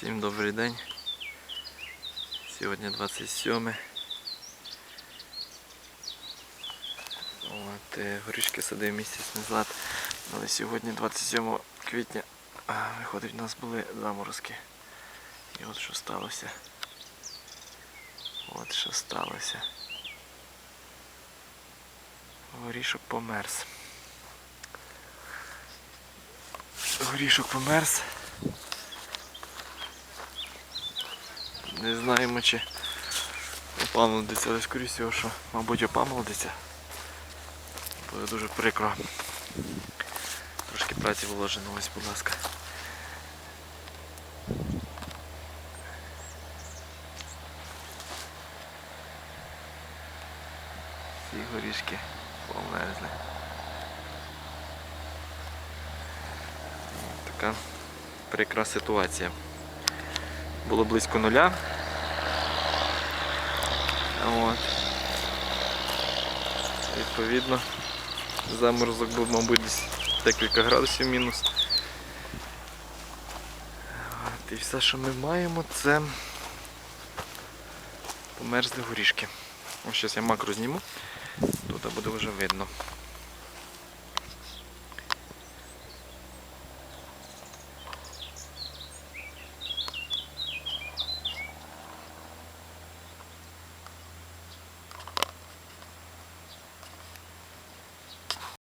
Всім добрий день. Сьогодні 27. От, е, горішки садив місяць назад. Але сьогодні 27 квітня. Виходить, у нас були заморозки. І от що сталося. От що сталося. Горішок померз. Горішок померз. Не знаємо чи опамолодиться, але скоріше всього, що, мабуть, опамолодиться. Буде дуже прикро. Трошки праці вложено, ось, будь ласка. Всі горішки померзли. Така прикра ситуація. Було близько нуля. От. Відповідно, заморозок був, мабуть, десь декілька градусів мінус. От, і все, що ми маємо, це померзли горішки. Ось зараз я макро зніму, тут буде вже видно.